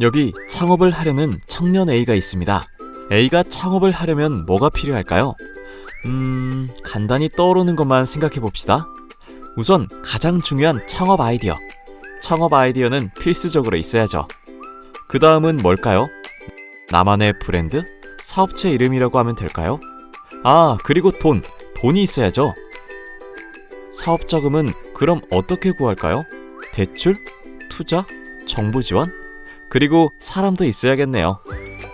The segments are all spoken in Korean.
여기 창업을 하려는 청년 A가 있습니다. A가 창업을 하려면 뭐가 필요할까요? 음, 간단히 떠오르는 것만 생각해 봅시다. 우선 가장 중요한 창업 아이디어. 창업 아이디어는 필수적으로 있어야죠. 그 다음은 뭘까요? 나만의 브랜드? 사업체 이름이라고 하면 될까요? 아, 그리고 돈. 돈이 있어야죠. 사업 자금은 그럼 어떻게 구할까요? 대출? 투자? 정부 지원? 그리고 사람도 있어야겠네요.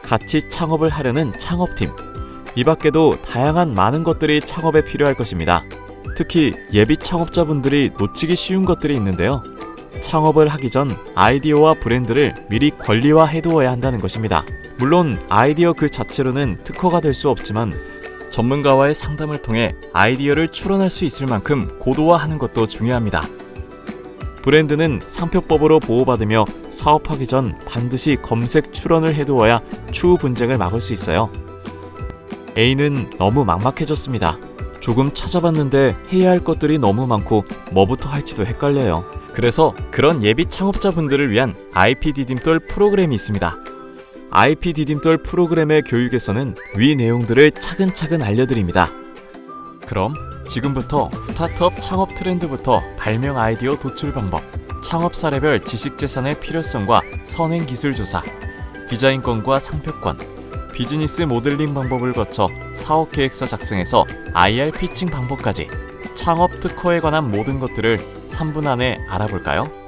같이 창업을 하려는 창업팀. 이 밖에도 다양한 많은 것들이 창업에 필요할 것입니다. 특히 예비 창업자분들이 놓치기 쉬운 것들이 있는데요. 창업을 하기 전 아이디어와 브랜드를 미리 권리화 해 두어야 한다는 것입니다. 물론 아이디어 그 자체로는 특허가 될 수 없지만 전문가와의 상담을 통해 아이디어를 추론할 수 있을 만큼 고도화하는 것도 중요합니다. 브랜드는 상표법으로 보호받으며 사업하기 전 반드시 검색 출원을 해두어야 추후 분쟁을 막을 수 있어요. A는 너무 막막해졌습니다. 조금 찾아봤는데 해야 할 것들이 너무 많고 뭐부터 할지도 헷갈려요. 그래서 그런 예비 창업자분들을 위한 IP 디딤돌 프로그램이 있습니다. IP 디딤돌 프로그램의 교육에서는 위 내용들을 차근차근 알려드립니다. 그럼 지금부터 스타트업 창업 트렌드부터 발명 아이디어 도출 방법, 창업 사례별 지식 재산의 필요성과 선행 기술 조사, 디자인권과 상표권, 비즈니스 모델링 방법을 거쳐 사업 계획서 작성에서 IR 피칭 방법까지 창업 특허에 관한 모든 것들을 3분 안에 알아볼까요?